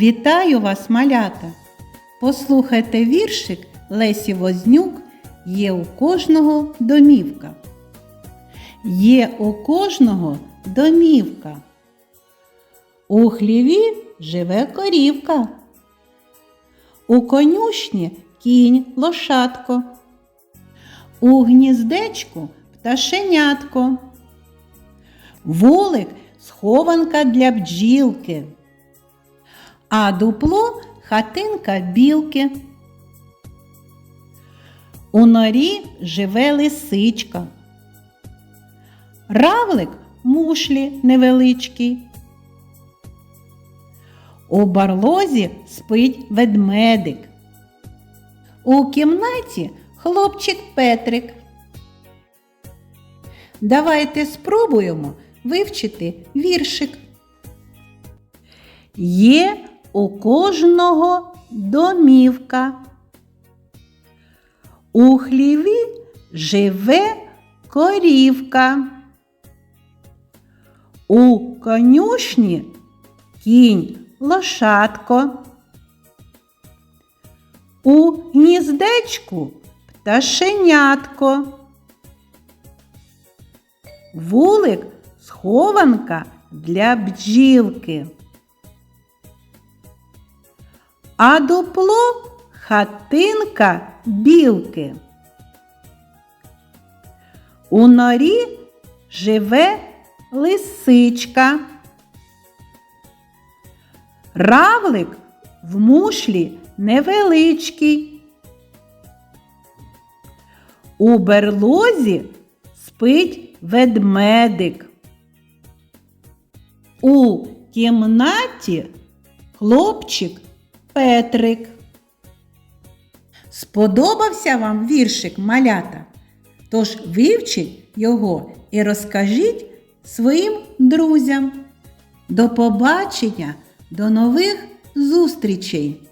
Вітаю вас, малята! Послухайте віршик Лесі Вознюк Є у кожного домівка. Є у кожного домівка. У хліві живе корівка. У конюшні кінь лошадко. У гніздечку пташенятко. Вулик схованка для бджілки. А дупло хатинка білки. У норі живе лисичка. Равлик мушлі невеличкий. У барлозі спить ведмедик. У кімнаті хлопчик Петрик. Давайте спробуємо вивчити віршик. Є у кожного домівка. У хліві живе корівка. У конюшні кінь лошадко. У гніздечку пташенятко. Вулик схованка для бджілки. А дупло хатинка білки. У норі живе лисичка. Равлик в мушлі невеличкий. У берлозі спить ведмедик. У кімнаті хлопчик Петрик. Сподобався вам віршик малята? Тож вивчіть його і розкажіть своїм друзям. До побачення, до нових зустрічей!